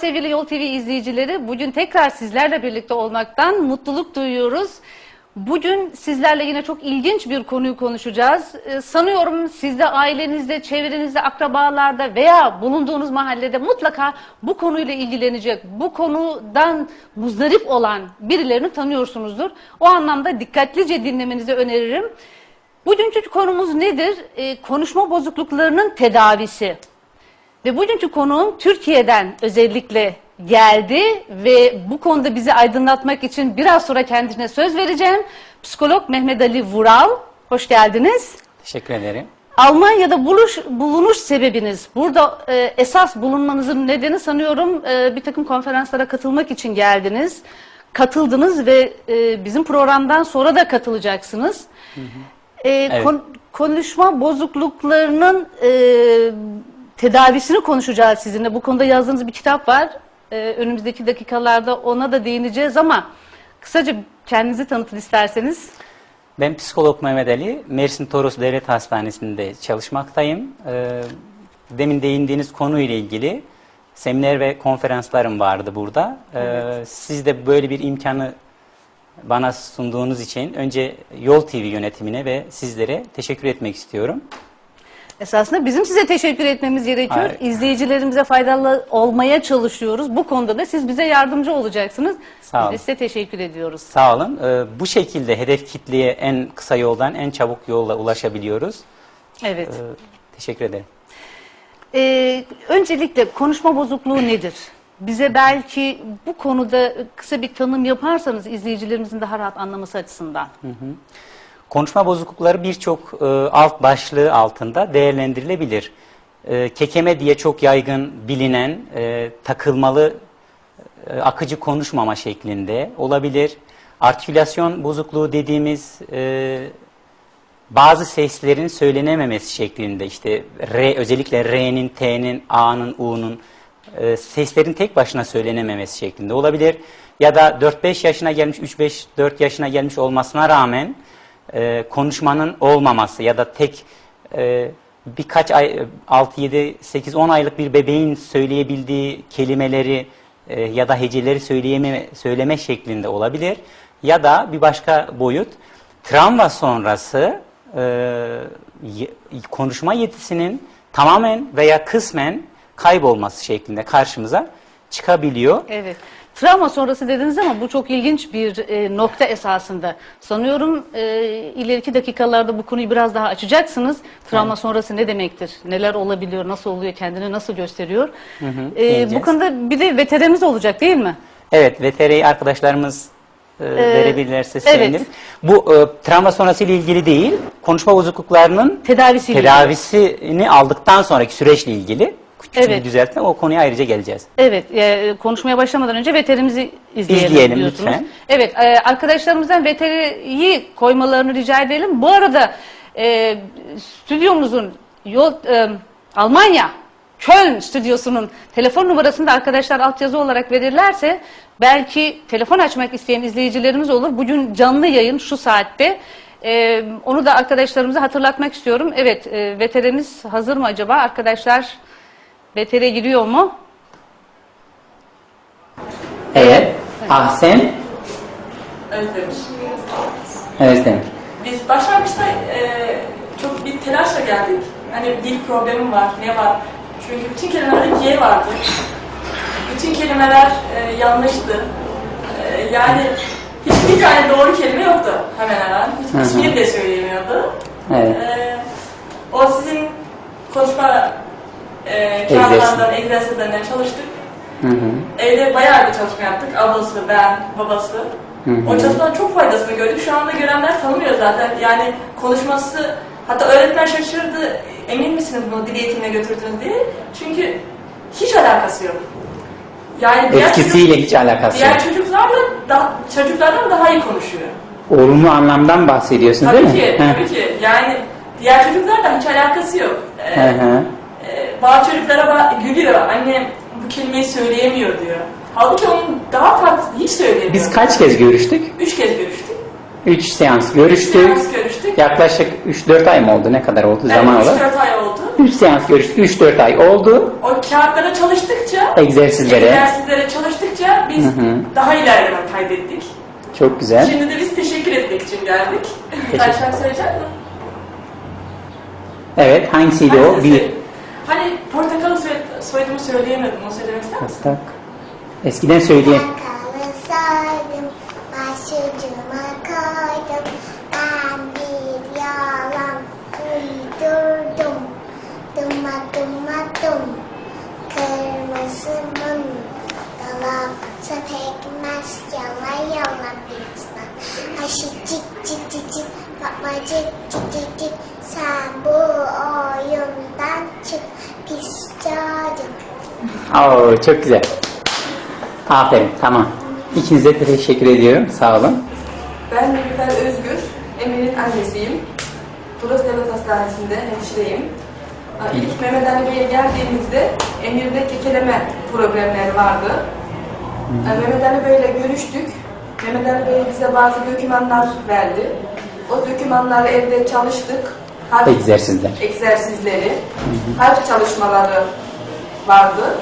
Sevgili Yol TV izleyicileri. Bugün tekrar sizlerle birlikte olmaktan mutluluk duyuyoruz. Bugün sizlerle yine çok ilginç bir konuyu konuşacağız. Ee, sanıyorum siz de ailenizde, çevrenizde, akrabalarda veya bulunduğunuz mahallede mutlaka bu konuyla ilgilenecek, bu konudan muzdarip olan birilerini tanıyorsunuzdur. O anlamda dikkatlice dinlemenizi öneririm. Bugünkü konumuz nedir? Ee, konuşma bozukluklarının tedavisi. Ve bugünkü konuğum Türkiye'den özellikle geldi ve bu konuda bizi aydınlatmak için biraz sonra kendisine söz vereceğim. Psikolog Mehmet Ali Vural, hoş geldiniz. Teşekkür ederim. Almanya'da buluş, bulunuş sebebiniz, burada e, esas bulunmanızın nedeni sanıyorum e, bir takım konferanslara katılmak için geldiniz. Katıldınız ve e, bizim programdan sonra da katılacaksınız. E, Evet. kon- konuşma bozukluklarının e, tedavisini konuşacağız sizinle. Bu konuda yazdığınız bir kitap var. E, önümüzdeki dakikalarda ona da değineceğiz ama kısaca kendinizi tanıtın isterseniz. Ben psikolog Mehmet Ali. Mersin Toros Devlet Hastanesi'nde çalışmaktayım. Ee, demin değindiğiniz konuyla ilgili seminer ve konferanslarım vardı burada. Ee, Siz de böyle bir imkanı bana sunduğunuz için önce Yol TV yönetimine ve sizlere teşekkür etmek istiyorum. Esasında bizim size teşekkür etmemiz gerekiyor. Hayır. İzleyicilerimize faydalı olmaya çalışıyoruz. Bu konuda da siz bize yardımcı olacaksınız. Sağ Biz olun. de size teşekkür ediyoruz. Sağ olun. Ee, Bu şekilde hedef kitleye en kısa yoldan en çabuk yolla ulaşabiliyoruz. Evet. Ee, Teşekkür ederim. Ee, öncelikle konuşma bozukluğu nedir? Bize belki bu konuda kısa bir tanım yaparsanız izleyicilerimizin daha rahat anlaması açısından. Konuşma bozuklukları birçok e, alt başlığı altında değerlendirilebilir. E, kekeme diye çok yaygın bilinen e, takılmalı e, akıcı konuşmama şeklinde olabilir. Artikülasyon bozukluğu dediğimiz e, bazı seslerin söylenememesi şeklinde işte R özellikle R'nin, T'nin, A'nın, U'nun e, seslerin tek başına söylenememesi şeklinde olabilir. Ya da 4-5 yaşına gelmiş, 3-5-4 yaşına gelmiş olmasına rağmen e, konuşmanın olmaması ya da tek e, birkaç ay 6 7 8 10 aylık bir bebeğin söyleyebildiği kelimeleri e, ya da heceleri söyleyeme söyleme şeklinde olabilir. Ya da bir başka boyut travma sonrası e, konuşma yetisinin tamamen veya kısmen kaybolması şeklinde karşımıza çıkabiliyor. Evet. Travma sonrası dediniz ama bu çok ilginç bir e, nokta esasında. Sanıyorum e, ileriki dakikalarda bu konuyu biraz daha açacaksınız. Travma sonrası ne demektir? Neler olabiliyor? Nasıl oluyor? Kendini nasıl gösteriyor? E, bu konuda bir de veterimiz olacak değil mi? Evet, VTR'yi arkadaşlarımız e, verebilirlerse evet. sevinirim. Bu e, travma sonrası ile ilgili değil, konuşma bozukluklarının Tedavisiyle tedavisini aldıktan sonraki süreçle ilgili küçük Evet. bir düzeltme o konuya ayrıca geleceğiz. Evet, e, konuşmaya başlamadan önce veterimizi izleyelim, İzleyelim diyorsunuz. lütfen. Evet, e, arkadaşlarımızdan veteriyi koymalarını rica edelim. Bu arada e, stüdyomuzun yol, e, Almanya Köln stüdyosunun telefon numarasını da arkadaşlar altyazı olarak verirlerse belki telefon açmak isteyen izleyicilerimiz olur. Bugün canlı yayın şu saatte. E, onu da arkadaşlarımıza hatırlatmak istiyorum. Evet, e, veterimiz hazır mı acaba? Arkadaşlar vetere giriyor mu? Evet. Ahsen. Özlemiş. Özlem. Biz başlangıçta e, çok bir telaşla geldik. Hani dil problemi var, ne var? Çünkü bütün kelimelerde G vardı. Bütün kelimeler e, yanlıştı. E, yani hiçbir tane doğru kelime yoktu hemen hemen. Hiç, Hı hı. hiçbiri de söyleyemiyordu. Evet. E, o sizin konuşma e, kağıtlarından, egzersizlerinden çalıştık. Hı hı. Evde bayağı bir çalışma yaptık. Ablası, ben, babası. Hı hı. O çalışmanın çok faydasını gördük. Şu anda görenler tanımıyor zaten. Yani konuşması, hatta öğretmen şaşırdı. Emin misiniz bunu dil eğitimine götürdünüz diye. Çünkü hiç alakası yok. Yani diğer, çocuk, Etkisiyle hiç alakası yok. diğer çocuklarla da, çocuklardan daha iyi konuşuyor. Olumlu anlamdan bahsediyorsun Tabii değil mi? ki, Heh. tabii ki. Yani diğer çocuklarla hiç alakası yok. Ee, Hı hı. Bazı çocuklara gülüyor. Anne bu kelimeyi söyleyemiyor diyor. Halbuki onun daha farklı hiç söyleyemiyor. Biz kaç kez görüştük? Üç kez görüştük. 3 seans görüştük. seans görüştük. Yaklaşık 3-4 ay mı oldu? Ne kadar oldu zaman olarak? 3-4 ay oldu. 3 seans görüştük. 3-4 ay oldu. O kağıtlara çalıştıkça, Egzersizlere. egzersizlere çalıştıkça biz Hı hı. daha ilerleme kaydettik. Çok güzel. Şimdi de biz teşekkür etmek için geldik. Sen şarkı söyleyecek misin? Evet hangisiydi o? Hangisi? Bir. Hani portakalı soy- soyadımı söyleyemedim. O söylemek ister misin? Tak. Eskiden söyleyeyim. Sakallı sardım, başucuma koydum. Ben bir yalan uydurdum. Duma duma dum, kırmızı mum. Dolapta pekmez, yala yala bizden. Aşı cik cik cik cik, bakma cik cik cik. Sen bu oyundan çık, pis çocuk. Oo, çok güzel. Aferin tamam. İkinize de teşekkür ediyorum. Sağ olun. Ben Nilüfer Özgür, Emir'in annesiyim. Burası Devlet Hastanesi'nde hemşireyim. Aa, İlk Mehmet Ali Bey'e geldiğimizde Emir'de kekeleme problemleri vardı. Aa, Mehmet Ali Bey'le görüştük. Mehmet Ali Bey bize bazı dokümanlar verdi. O dokümanları evde çalıştık. Harf Egzersizler. egzersizleri, harf çalışmaları vardı.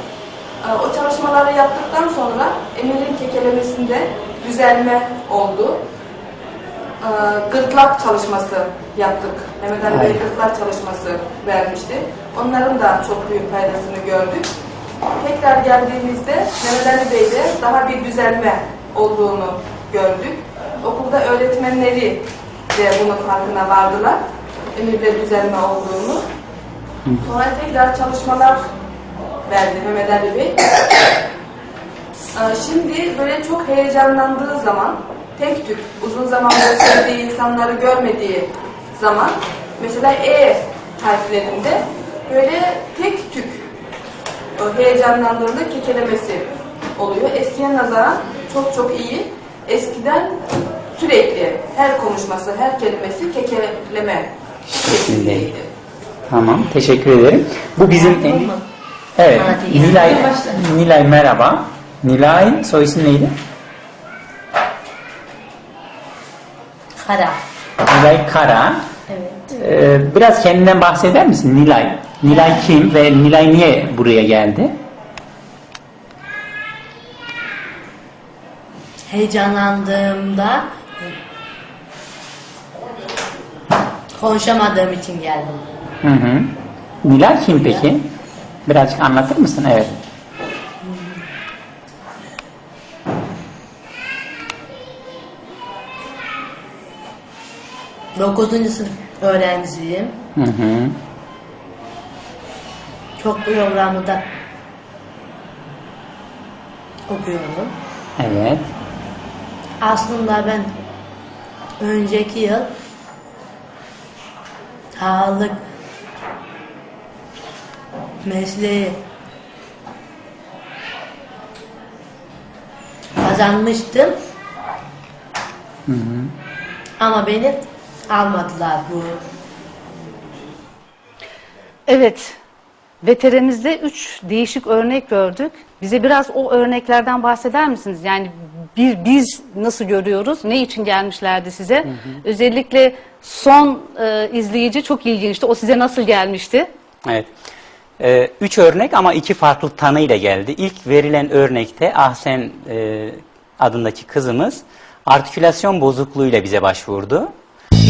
Ee, O çalışmaları yaptıktan sonra Emir'in kekelemesinde düzelme oldu. Ee, Gırtlak çalışması yaptık. Mehmet Ali Bey gırtlak çalışması vermişti. Onların da çok büyük faydasını gördük. Tekrar geldiğimizde Mehmet Ali Bey'de daha bir düzelme olduğunu gördük. Okulda öğretmenleri de bunun farkına vardılar. Emir'de düzelme olduğunu. Sonra tekrar çalışmalar verdi Mehmet Ali Bey. Ee, Şimdi böyle çok heyecanlandığı zaman tek tük uzun zamandır sevdiği insanları görmediği zaman mesela E harflerinde böyle tek tük heyecanlandığında kekelemesi oluyor. Eskiye nazaran çok çok iyi. Eskiden sürekli her konuşması, her kelimesi kekeleme şeklindeydi. Tamam. Teşekkür ederim. Bu bizim en... Evet. Nilay, Nilay merhaba. Nilay soy isim neydi? Kara. Nilay Kara. Evet. Ee, biraz kendinden bahseder misin Nilay? Nilay kim ve Nilay niye buraya geldi? Heyecanlandığımda konuşamadığım için geldim. Hı hı. Nilay kim peki? Birazcık anlatır mısın? Evet. Dokuzuncu sınıf öğrencisiyim. Hı hı. Çok programda okuyorum. Evet. Aslında ben önceki yıl sağlık mesleği kazanmıştım. Ama beni almadılar bu Evet. Veterimizde üç değişik örnek gördük. Bize biraz o örneklerden bahseder misiniz? Yani bir, biz nasıl görüyoruz? Ne için gelmişlerdi size? Özellikle son e, izleyici çok ilginçti. O size nasıl gelmişti? Evet. Ee, üç örnek ama iki farklı tanıyla geldi. İlk verilen örnekte Ahsen e, adındaki kızımız artikülasyon bozukluğuyla bize başvurdu.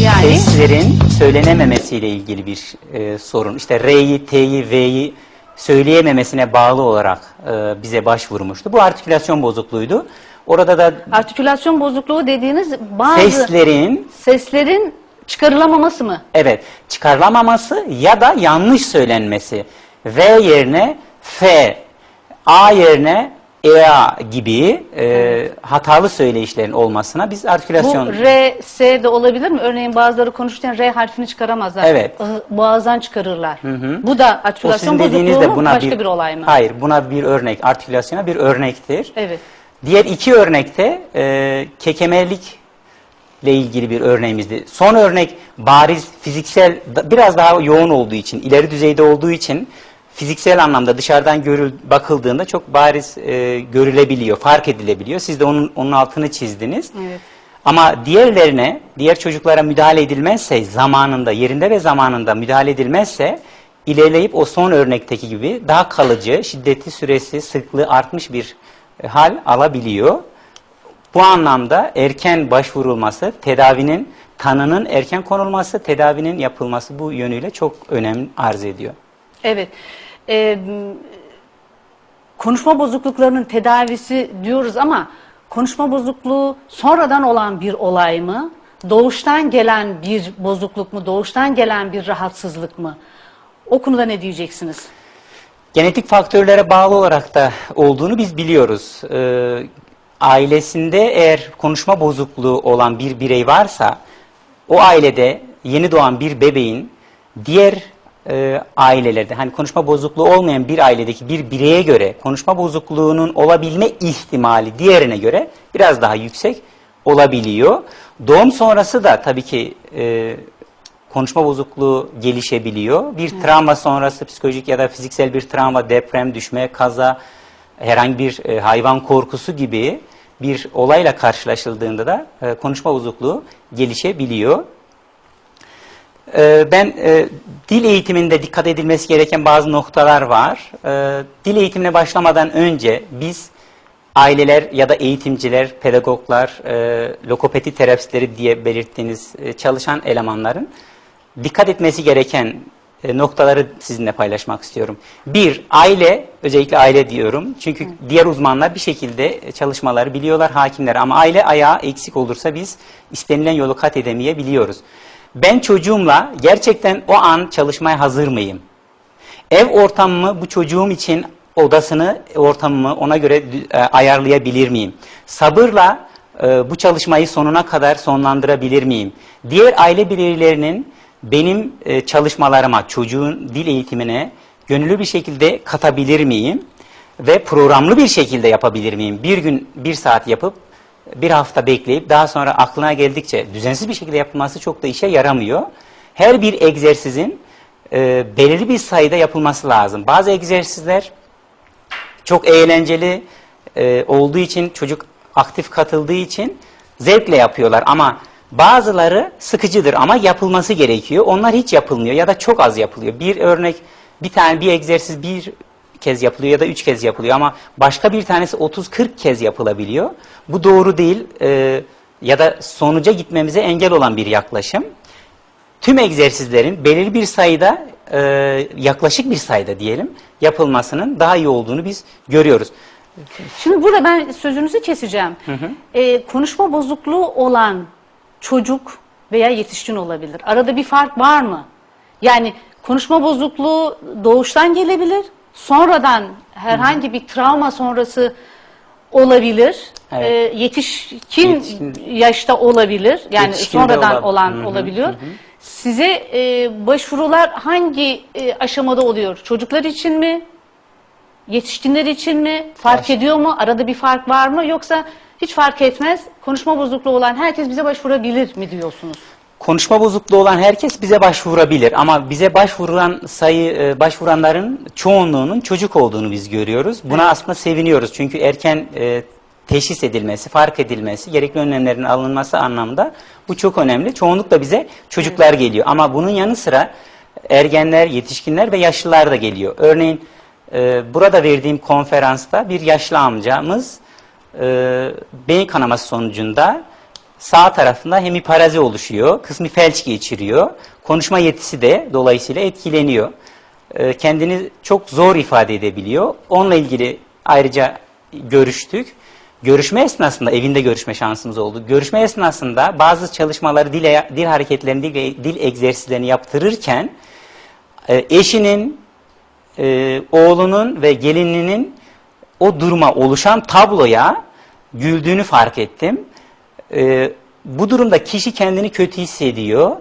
Yani Seslerin söylenememesiyle ilgili bir e, sorun. İşte R'yi, T'yi, V'yi söyleyememesine bağlı olarak e, bize başvurmuştu. Bu artikülasyon bozukluğuydu. Orada da artikülasyon bozukluğu dediğiniz bazı seslerin seslerin çıkarılamaması mı? Evet, çıkarılamaması ya da yanlış söylenmesi. V yerine F, A yerine EA gibi e, hatalı söyleyişlerin olmasına biz artikülasyon... Bu R, S de olabilir mi? Örneğin bazıları konuşurken R harfini çıkaramazlar. Evet. I- Boğazdan çıkarırlar. Bu da o artikülasyon sizin dediğiniz bozukluğu de mu? buna Başka bir, olay mı? Hayır, buna bir örnek, artikülasyona bir örnektir. Evet. Diğer iki örnekte e, kekemelik ile ilgili bir örneğimizdi. Son örnek bariz fiziksel biraz daha yoğun olduğu için, ileri düzeyde olduğu için fiziksel anlamda dışarıdan görül bakıldığında çok bariz e, görülebiliyor, fark edilebiliyor. Siz de onun onun altını çizdiniz. Evet. Ama diğerlerine, diğer çocuklara müdahale edilmezse zamanında, yerinde ve zamanında müdahale edilmezse ilerleyip o son örnekteki gibi daha kalıcı, şiddeti, süresi, sıklığı artmış bir hal alabiliyor. Bu anlamda erken başvurulması, tedavinin, tanının erken konulması, tedavinin yapılması bu yönüyle çok önem arz ediyor. Evet. Ee, konuşma bozukluklarının tedavisi diyoruz ama konuşma bozukluğu sonradan olan bir olay mı? Doğuştan gelen bir bozukluk mu? Doğuştan gelen bir rahatsızlık mı? O konuda ne diyeceksiniz? Genetik faktörlere bağlı olarak da olduğunu biz biliyoruz. Ee, ailesinde eğer konuşma bozukluğu olan bir birey varsa o ailede yeni doğan bir bebeğin diğer e, ailelerde hani konuşma bozukluğu olmayan bir ailedeki bir bireye göre konuşma bozukluğunun olabilme ihtimali diğerine göre biraz daha yüksek olabiliyor. Doğum sonrası da tabii ki e, konuşma bozukluğu gelişebiliyor. Bir travma sonrası psikolojik ya da fiziksel bir travma, deprem, düşme, kaza, herhangi bir e, hayvan korkusu gibi bir olayla karşılaşıldığında da e, konuşma bozukluğu gelişebiliyor. E, ben e, dil eğitiminde dikkat edilmesi gereken bazı noktalar var. E, dil eğitimine başlamadan önce biz aileler ya da eğitimciler, pedagoglar, e, lokopedi terapistleri diye belirttiğiniz e, çalışan elemanların dikkat etmesi gereken e, noktaları sizinle paylaşmak istiyorum. Bir, aile, özellikle aile diyorum. Çünkü diğer uzmanlar bir şekilde çalışmaları biliyorlar, hakimler. Ama aile ayağı eksik olursa biz istenilen yolu kat edemeyebiliyoruz. Ben çocuğumla gerçekten o an çalışmaya hazır mıyım? Ev ortamımı bu çocuğum için odasını, ortamımı ona göre e, ayarlayabilir miyim? Sabırla e, bu çalışmayı sonuna kadar sonlandırabilir miyim? Diğer aile bireylerinin benim e, çalışmalarıma, çocuğun dil eğitimine gönüllü bir şekilde katabilir miyim? Ve programlı bir şekilde yapabilir miyim? Bir gün bir saat yapıp bir hafta bekleyip daha sonra aklına geldikçe düzensiz bir şekilde yapılması çok da işe yaramıyor. Her bir egzersizin e, belirli bir sayıda yapılması lazım. Bazı egzersizler çok eğlenceli e, olduğu için çocuk aktif katıldığı için zevkle yapıyorlar ama bazıları sıkıcıdır ama yapılması gerekiyor. Onlar hiç yapılmıyor ya da çok az yapılıyor. Bir örnek bir tane bir egzersiz bir kez yapılıyor ya da üç kez yapılıyor ama başka bir tanesi 30-40 kez yapılabiliyor. Bu doğru değil e, ya da sonuca gitmemize engel olan bir yaklaşım. Tüm egzersizlerin belirli bir sayıda e, yaklaşık bir sayıda diyelim yapılmasının daha iyi olduğunu biz görüyoruz. Şimdi burada ben sözünüzü keseceğim. Ee, konuşma bozukluğu olan çocuk veya yetişkin olabilir. Arada bir fark var mı? Yani konuşma bozukluğu doğuştan gelebilir. Sonradan herhangi bir travma sonrası olabilir. Evet. Ee, yetişkin, Yetişkin- yaşta olabilir. Yani Yetişkin de sonradan olab- olan Hı hı, olabiliyor. hı hı. Size e, başvurular hangi e, aşamada oluyor? Çocuklar için mi? Yetişkinler için mi? Fark Baş- ediyor mu? Arada bir fark var mı? Yoksa hiç fark etmez. Konuşma bozukluğu olan herkes bize başvurabilir mi diyorsunuz? Konuşma bozukluğu olan herkes bize başvurabilir ama bize başvuran sayı e, başvuranların çoğunluğunun çocuk olduğunu biz görüyoruz. Buna aslında seviniyoruz çünkü erken e, teşhis edilmesi, fark edilmesi, gerekli önlemlerin alınması anlamda bu çok önemli. Çoğunlukla bize çocuklar geliyor ama bunun yanı sıra ergenler, yetişkinler ve yaşlılar da geliyor. Örneğin e, burada verdiğim konferansta bir yaşlı amcamız e, beyin kanaması sonucunda sağ tarafında hemiparazi oluşuyor. Kısmi felç geçiriyor. Konuşma yetisi de dolayısıyla etkileniyor. Ee, kendini çok zor ifade edebiliyor. Onunla ilgili ayrıca görüştük. Görüşme esnasında, evinde görüşme şansımız oldu. Görüşme esnasında bazı çalışmaları, dil, dil hareketlerini, dil, dil egzersizlerini yaptırırken e, eşinin, e, oğlunun ve gelininin o duruma oluşan tabloya güldüğünü fark ettim. Ee, bu durumda kişi kendini kötü hissediyor.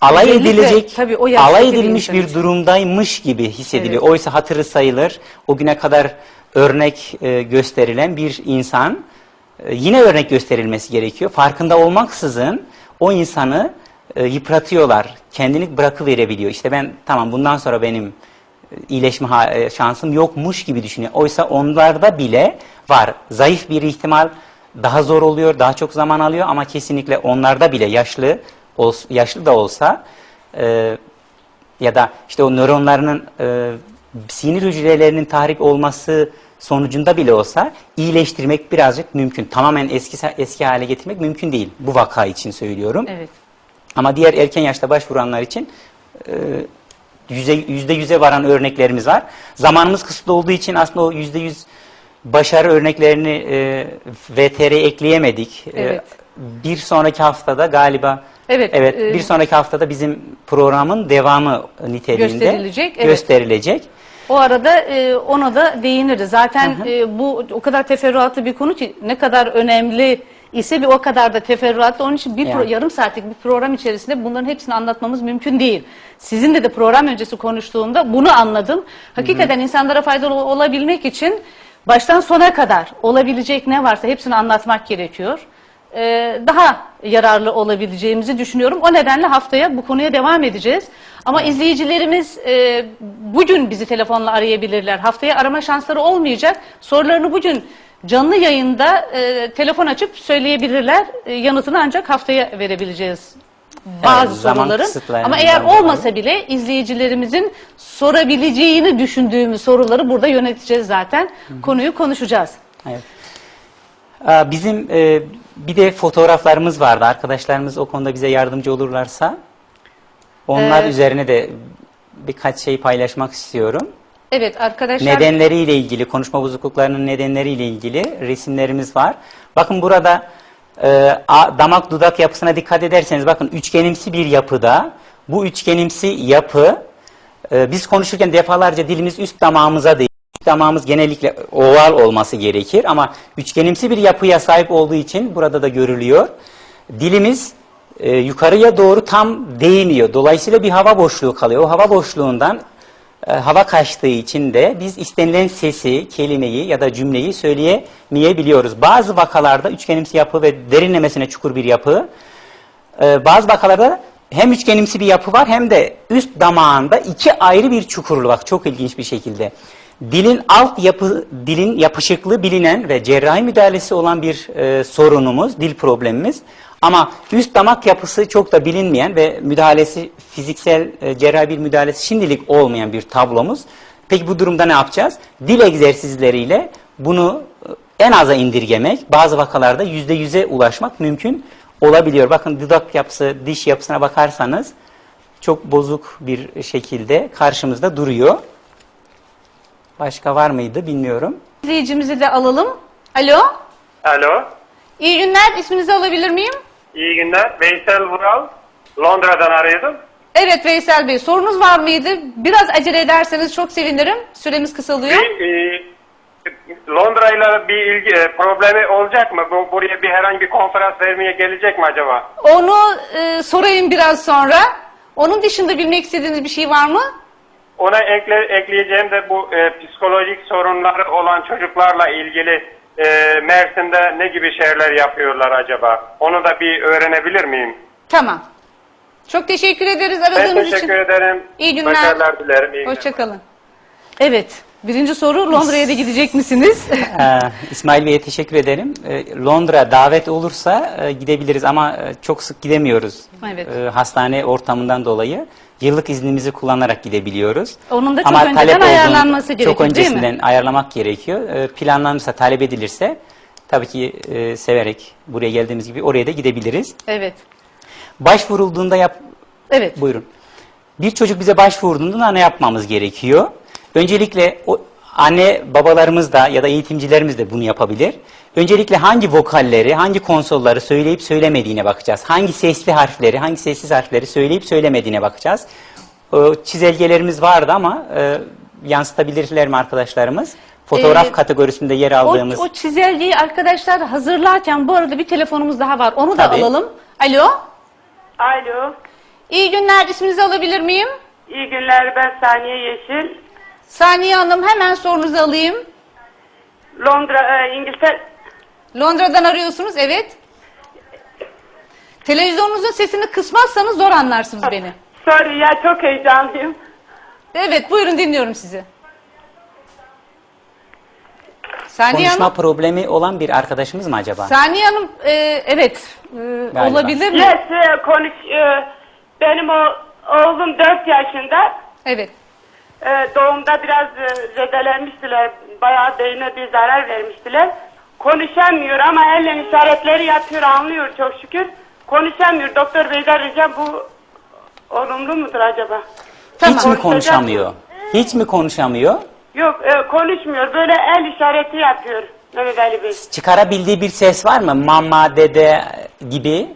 Alay Özellikle edilecek, tabii o alay bir edilmiş bir için. durumdaymış gibi hissediliyor. Oysa hatırı sayılır. O güne kadar örnek e, gösterilen bir insan e, yine örnek gösterilmesi gerekiyor. Farkında olmaksızın o insanı e, yıpratıyorlar. Kendini bırakıverebiliyor. İşte ben tamam bundan sonra benim e, iyileşme e, şansım yokmuş gibi düşünüyor. Oysa onlarda bile var. Zayıf bir ihtimal daha zor oluyor, daha çok zaman alıyor ama kesinlikle onlarda bile yaşlı yaşlı da olsa e, ya da işte o nöronlarının e, sinir hücrelerinin tahrik olması sonucunda bile olsa iyileştirmek birazcık mümkün. Tamamen eski eski hale getirmek mümkün değil. Bu vaka için söylüyorum. Evet. Ama diğer erken yaşta başvuranlar için e, yüze, yüzde yüze varan örneklerimiz var. Zamanımız kısıtlı olduğu için aslında o yüzde yüz başarı örneklerini e, VTR'ye ekleyemedik. E, Evet. bir sonraki haftada galiba Evet, evet e, bir sonraki haftada bizim programın devamı niteliğinde Gösterilecek, evet. gösterilecek. O arada e, ona da değiniriz. Zaten e, bu o kadar teferruatlı bir konu ki ne kadar önemli ise bir o kadar da teferruatlı. Onun için bir Yani. pro- yarım saatlik bir program içerisinde bunların hepsini anlatmamız mümkün değil. Sizinle de program öncesi konuştuğumda bunu anladım. Hakikaten insanlara faydalı ol- olabilmek için baştan sona kadar olabilecek ne varsa hepsini anlatmak gerekiyor. Ee, daha yararlı olabileceğimizi düşünüyorum. O nedenle haftaya bu konuya devam edeceğiz. Ama izleyicilerimiz e, bugün bizi telefonla arayabilirler. Haftaya arama şansları olmayacak. Sorularını bugün canlı yayında e, telefon açıp söyleyebilirler. E, yanıtını ancak haftaya verebileceğiz bazı Evet, soruların. Ama eğer olmasa bile izleyicilerimizin sorabileceğini düşündüğümüz soruları burada yöneteceğiz zaten. Konuyu konuşacağız. Evet. Aa, Bizim e, bir de fotoğraflarımız vardı. Arkadaşlarımız o konuda bize yardımcı olurlarsa onlar Ee, üzerine de birkaç şey paylaşmak istiyorum. Evet arkadaşlar. Nedenleriyle ilgili, konuşma bozukluklarının nedenleriyle ilgili resimlerimiz var. Bakın burada e, damak dudak yapısına dikkat ederseniz bakın üçgenimsi bir yapıda bu üçgenimsi yapı e, biz konuşurken defalarca dilimiz üst damağımıza değil. Üst damağımız genellikle oval olması gerekir ama üçgenimsi bir yapıya sahip olduğu için burada da görülüyor. Dilimiz e, yukarıya doğru tam değmiyor. Dolayısıyla bir hava boşluğu kalıyor. O hava boşluğundan e, hava kaçtığı için de biz istenilen sesi, kelimeyi ya da cümleyi söyleyemeyebiliyoruz. Bazı vakalarda üçgenimsi yapı ve derinlemesine çukur bir yapı, e, bazı vakalarda hem üçgenimsi bir yapı var hem de üst damağında iki ayrı bir çukurlu bak çok ilginç bir şekilde. Dilin alt yapı, dilin yapışıklığı bilinen ve cerrahi müdahalesi olan bir e, sorunumuz, dil problemimiz. Ama üst damak yapısı çok da bilinmeyen ve müdahalesi fiziksel e, cerrahi bir müdahalesi şimdilik olmayan bir tablomuz. Peki bu durumda ne yapacağız? Dil egzersizleriyle bunu e, en aza indirgemek, bazı vakalarda yüzde yüze ulaşmak mümkün olabiliyor. Bakın dudak yapısı, diş yapısına bakarsanız çok bozuk bir şekilde karşımızda duruyor. Başka var mıydı bilmiyorum. İzleyicimizi de alalım. Alo. Alo, İyi günler. İsminizi alabilir miyim? İyi günler. Veysel Vural, Londra'dan arıyordum. Evet Veysel Bey. Sorunuz var mıydı? Biraz acele ederseniz çok sevinirim. Süremiz kısalıyor. Bir, e, Londra'yla bir ilgi, e, problemi olacak mı? Bu, buraya bir herhangi bir konferans vermeye gelecek mi acaba? Onu e, sorayım biraz sonra. Onun dışında bilmek istediğiniz bir şey var mı? Ona ekle, ekleyeceğim de bu e, psikolojik sorunları olan çocuklarla ilgili e, Mersin'de ne gibi şeyler yapıyorlar acaba? Onu da bir öğrenebilir miyim? Tamam. Çok teşekkür ederiz Ben aradığınız için. teşekkür ederim. İyi günler. Başarılar dilerim. İyi günler. Hoşçakalın. Evet. Birinci soru Londra'ya da gidecek misiniz? Ee, İsmail Bey'e teşekkür ederim. Ee, Londra davet olursa e, gidebiliriz ama e, çok sık gidemiyoruz. Evet. Ee, hastane ortamından dolayı. Yıllık iznimizi kullanarak gidebiliyoruz. Onun da çok Ama önceden talep ayarlanması gerekiyor, Çok değil mi? öncesinden ayarlamak gerekiyor. Ee, planlanırsa, talep edilirse tabii ki e, severek buraya geldiğimiz gibi oraya da gidebiliriz. evet. Başvurulduğunda yap, Evet. Buyurun. Bir çocuk bize başvurduğunda ne yapmamız gerekiyor? Öncelikle o anne babalarımız da ya da eğitimcilerimiz de bunu yapabilir. Öncelikle hangi vokalleri, hangi konsolları söyleyip söylemediğine bakacağız. Hangi sesli harfleri, hangi sessiz harfleri söyleyip söylemediğine bakacağız. O çizelgelerimiz vardı ama e, yansıtabilirler mi arkadaşlarımız? Fotoğraf Ee, kategorisinde yer O, aldığımız. o çizelgeyi arkadaşlar hazırlarken bu arada bir telefonumuz daha var. Onu da Tabii. alalım. Alo. Alo, İyi günler. İsminizi alabilir miyim? iyi günler. Ben Saniye Yeşil. Saniye Hanım hemen sorunuzu alayım. Londra, e, İngiltere... Londra'dan arıyorsunuz. Evet. Televizyonunuzun sesini kısmazsanız zor anlarsınız beni. Sorry ya çok heyecanlıyım. Evet buyurun dinliyorum sizi. Saniye konuşma Hanım? problemi olan bir arkadaşımız mı acaba? Saniye Hanım e, evet e, olabilir mi? Yes, e, konuş. e, benim o oğlum 4 yaşında. Evet. E, doğumda biraz e, zedelenmiştiler. Bayağı beyne bir zarar vermiştiler. Konuşamıyor ama elle işaretleri yapıyor, anlıyor çok şükür. Konuşamıyor. Doktor Bey'den ricam bu olumlu mudur acaba? Hiç mi konuşamıyor? Hiç mi konuşamıyor? Yok e, konuşmuyor. Böyle el işareti yapıyor Mehmet Ali Bey. Çıkarabildiği bir ses var mı? Mama, dede gibi.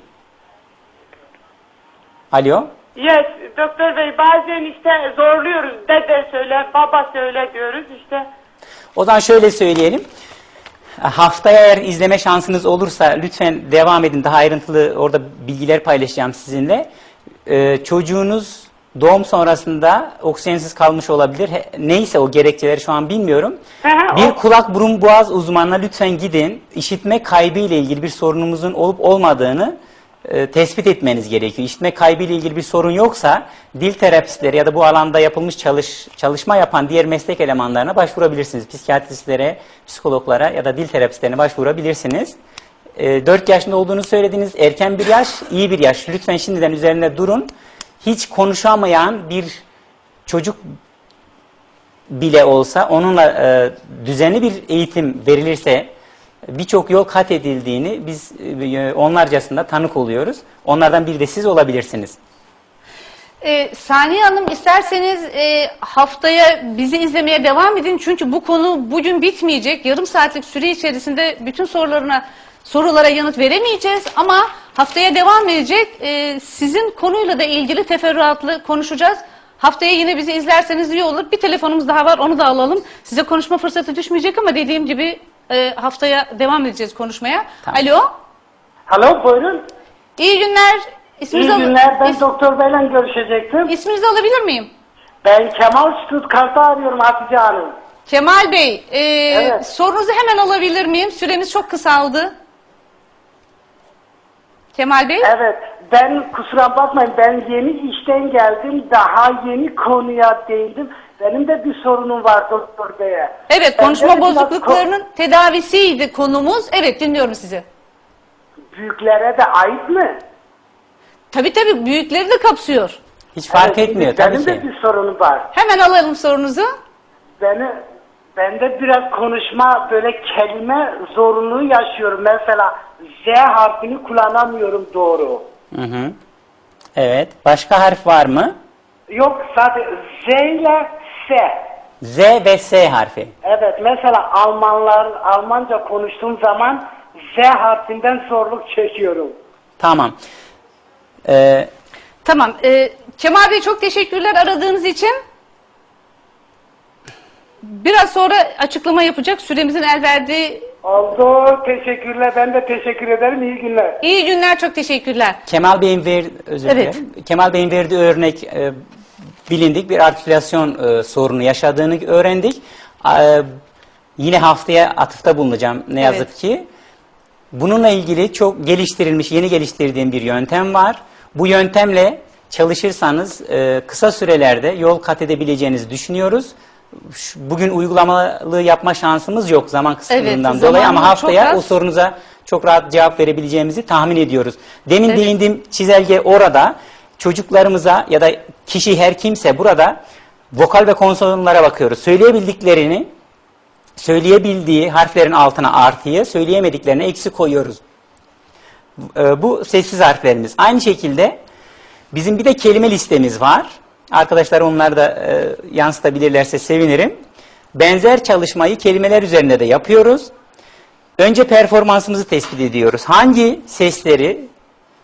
Alo? Yes, doktor bey bazen işte zorluyoruz. Dede söyle, baba söyle diyoruz işte. O zaman şöyle söyleyelim. Haftaya eğer izleme şansınız olursa lütfen devam edin. Daha ayrıntılı orada bilgiler paylaşacağım sizinle. Ee, çocuğunuz doğum sonrasında oksijensiz kalmış olabilir. He- Neyse o gerekçeleri şu an bilmiyorum. Hı hı, bir o- kulak burun boğaz uzmanına lütfen gidin. İşitme kaybı ile ilgili bir sorunumuzun olup olmadığını e, tespit etmeniz gerekiyor. İşitme kaybı ile ilgili bir sorun yoksa dil terapistleri ya da bu alanda yapılmış çalış, çalışma yapan diğer meslek elemanlarına başvurabilirsiniz. Psikiyatristlere, psikologlara ya da dil terapistlerine başvurabilirsiniz. E, 4 yaşında olduğunu söylediniz. Erken bir yaş, iyi bir yaş. Lütfen şimdiden üzerinde durun. Hiç konuşamayan bir çocuk bile olsa onunla e, düzenli bir eğitim verilirse birçok yol kat edildiğini biz e, onlarcasında tanık oluyoruz. Onlardan biri de siz olabilirsiniz. E, Saniye Hanım isterseniz e, haftaya bizi izlemeye devam edin. Çünkü bu konu bugün bitmeyecek. Yarım saatlik süre içerisinde bütün sorularına sorulara yanıt veremeyeceğiz. Ama haftaya devam edecek. E, sizin konuyla da ilgili teferruatlı konuşacağız. Haftaya yine bizi izlerseniz iyi olur. Bir telefonumuz daha var onu da alalım. Size konuşma fırsatı düşmeyecek ama dediğim gibi e, haftaya devam edeceğiz konuşmaya. Tamam. Alo. Alo buyurun. İyi günler. İyi İsminizi, al- günler. Ben is- doktor beyle görüşecektim. isminizi alabilir miyim? Ben Kemal Stuttgart'ta arıyorum Hatice Hanım. Kemal Bey, e, Evet. sorunuzu hemen alabilir miyim? Süremiz çok kısaldı. Kemal Bey, Evet. Ben kusura bakmayın ben yeni işten geldim. Daha yeni konuya değindim. Benim de bir sorunum var doktor beye. evet Ben konuşma de biraz bozukluklarının tedavisiydi konumuz. Evet dinliyorum sizi. ko- büyüklere de ait mi? Tabii tabii büyükleri de kapsıyor. Hiç fark Evet, etmiyor benim tabii de ki. bir sorunum var. Hemen alalım sorunuzu. Beni ben de biraz konuşma böyle kelime zorunluluğu yaşıyorum. Mesela Z harfini kullanamıyorum doğru. Hı hı. Evet. Başka harf var mı? Yok sadece Z ile S. Z ve S harfi. Evet mesela Almanlar Almanca konuştuğum zaman Z harfinden zorluk çekiyorum. Tamam. Ee, Tamam. e, Kemal Bey çok teşekkürler aradığınız için. Biraz sonra açıklama yapacak. Süremizin el verdiği Oldu. Teşekkürler. Ben de teşekkür ederim. İyi günler. iyi günler. Çok teşekkürler. Kemal Bey'in ver, özür Evet. dilerim. Kemal Bey'in verdiği örnek e, bilindik bir artikülasyon e, sorunu yaşadığını öğrendik. E, yine haftaya atıfta bulunacağım ne yazık Evet. ki. Bununla ilgili çok geliştirilmiş, yeni geliştirdiğim bir yöntem var. Bu yöntemle çalışırsanız e, kısa sürelerde yol kat edebileceğinizi düşünüyoruz. Şu- Bugün uygulamalı yapma şansımız yok zaman kısıtlığından Evet, dolayı ama haftaya az. o sorunuza çok rahat cevap verebileceğimizi tahmin ediyoruz. Demin Evet. değindiğim çizelge orada çocuklarımıza ya da kişi her kimse burada vokal ve konsonantlara bakıyoruz. Söyleyebildiklerini söyleyebildiği harflerin altına artıyı, söyleyemediklerine eksi koyuyoruz. Ee, Bu sessiz harflerimiz. Aynı şekilde bizim bir de kelime listemiz var. Arkadaşlar onları da e, yansıtabilirlerse sevinirim. Benzer çalışmayı kelimeler üzerinde de yapıyoruz. Önce performansımızı tespit ediyoruz. Hangi sesleri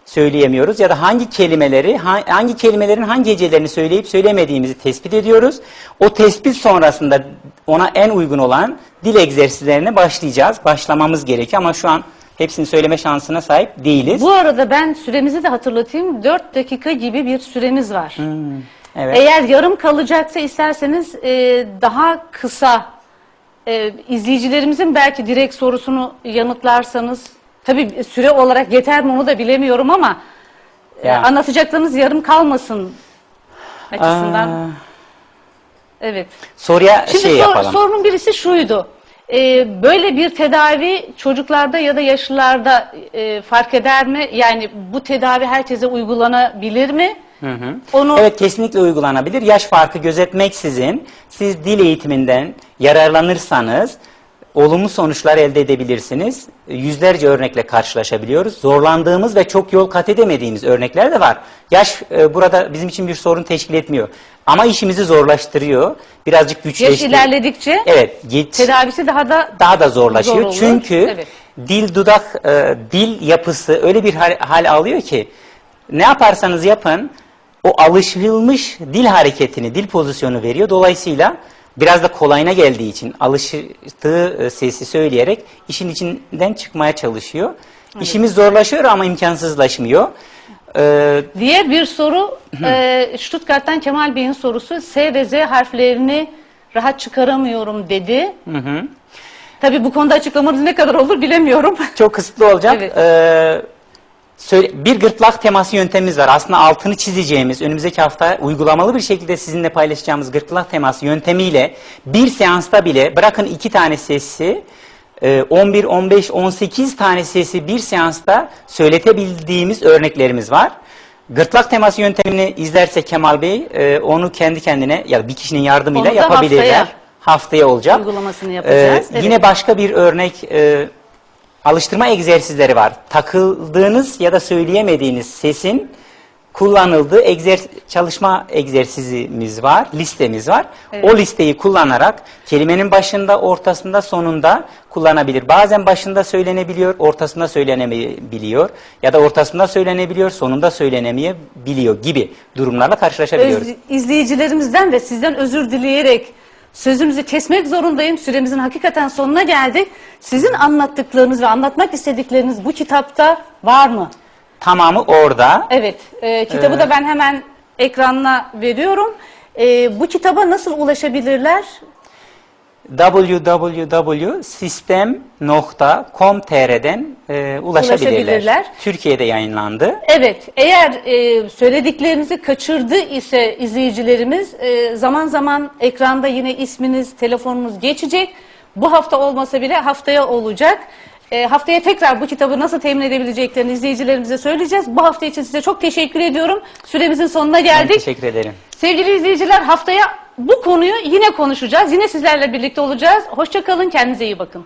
söyleyemiyoruz ya da hangi kelimeleri, ha- hangi kelimelerin hangi hecelerini söyleyip söylemediğimizi tespit ediyoruz. O tespit sonrasında ona en uygun olan dil egzersizlerine başlayacağız. Başlamamız gerekiyor ama şu an hepsini söyleme şansına sahip değiliz. Bu arada ben süremizi de hatırlatayım. 4 dakika gibi bir süremiz var. Evet. Eğer yarım kalacaksa isterseniz e, daha kısa e, izleyicilerimizin belki direkt sorusunu yanıtlarsanız tabii süre olarak yeter mi onu da bilemiyorum ama e, Ya. anlatacaklarınız yarım kalmasın açısından. Aa, Evet. soruya Şimdi şey sor- yapalım. sorunun birisi şuydu. E, böyle bir tedavi çocuklarda ya da yaşlılarda e, fark eder mi? Yani bu tedavi herkese uygulanabilir mi? Hı hı. Onu Evet kesinlikle uygulanabilir. Yaş farkı gözetmeksizin siz dil eğitiminden yararlanırsanız olumlu sonuçlar elde edebilirsiniz. Yüzlerce örnekle karşılaşabiliyoruz. Zorlandığımız ve çok yol kat edemediğimiz örnekler de var. Yaş e, burada bizim için bir sorun teşkil etmiyor. Ama işimizi zorlaştırıyor. Birazcık yaş güçleşti. ilerledikçe Evet, geç, tedavisi daha da daha da zorlaşıyor. Zor olur. Çünkü Evet. dil dudak e, dil yapısı öyle bir hal, hal alıyor ki ne yaparsanız yapın o alışılmış dil hareketini, dil pozisyonu veriyor. Dolayısıyla biraz da kolayına geldiği için alıştığı e, sesi söyleyerek işin içinden çıkmaya çalışıyor. İşimiz zorlaşıyor ama imkansızlaşmıyor. Ee, Diğer bir soru e, Stuttgart'tan Kemal Bey'in sorusu S ve Z harflerini rahat çıkaramıyorum dedi. hı hı. Tabii bu konuda açıklamanız ne kadar olur bilemiyorum. Çok kısıtlı olacak. Evet. Ee, bir gırtlak teması yöntemimiz var. Aslında altını çizeceğimiz, önümüzdeki hafta uygulamalı bir şekilde sizinle paylaşacağımız gırtlak teması yöntemiyle bir seansta bile bırakın iki tane sesi, e, 11, 15, 18 tane sesi bir seansta söyletebildiğimiz örneklerimiz var. Gırtlak teması yöntemini izlerse Kemal Bey e, onu kendi kendine ya da bir kişinin yardımıyla yapabilirler. haftaya Haftaya olacak. uygulamasını yapacağız. Ee, Evet. Yine başka bir örnek e, alıştırma egzersizleri var. Takıldığınız ya da söyleyemediğiniz sesin kullanıldığı egzer çalışma egzersizimiz var, listemiz var. O listeyi kullanarak kelimenin başında, ortasında, sonunda kullanabilir. Bazen başında söylenebiliyor, ortasında söylenemeyebiliyor ya da ortasında söylenebiliyor, sonunda söylenemeyebiliyor gibi durumlarla karşılaşabiliyoruz. Öz, izleyicilerimizden ve sizden özür dileyerek sözümüzü kesmek zorundayım. Süremizin hakikaten sonuna geldik. Sizin anlattıklarınız ve anlatmak istedikleriniz bu kitapta var mı? Tamamı orada. Evet, e, kitabı da ben hemen ekranına veriyorum. E, bu kitaba nasıl ulaşabilirler? www.sistem.com.tr'den e, ulaşabilirler. Ulaşabilirler. Türkiye'de yayınlandı. Evet, eğer e, söylediklerinizi kaçırdı ise izleyicilerimiz e, zaman zaman ekranda yine isminiz, telefonunuz geçecek. Bu hafta olmasa bile haftaya olacak. E, haftaya tekrar bu kitabı nasıl temin edebileceklerini izleyicilerimize söyleyeceğiz. Bu hafta için size çok teşekkür ediyorum. Süremizin sonuna Ben geldik. teşekkür ederim. Sevgili izleyiciler haftaya bu konuyu yine konuşacağız. Yine sizlerle birlikte olacağız. Hoşçakalın, kendinize iyi bakın.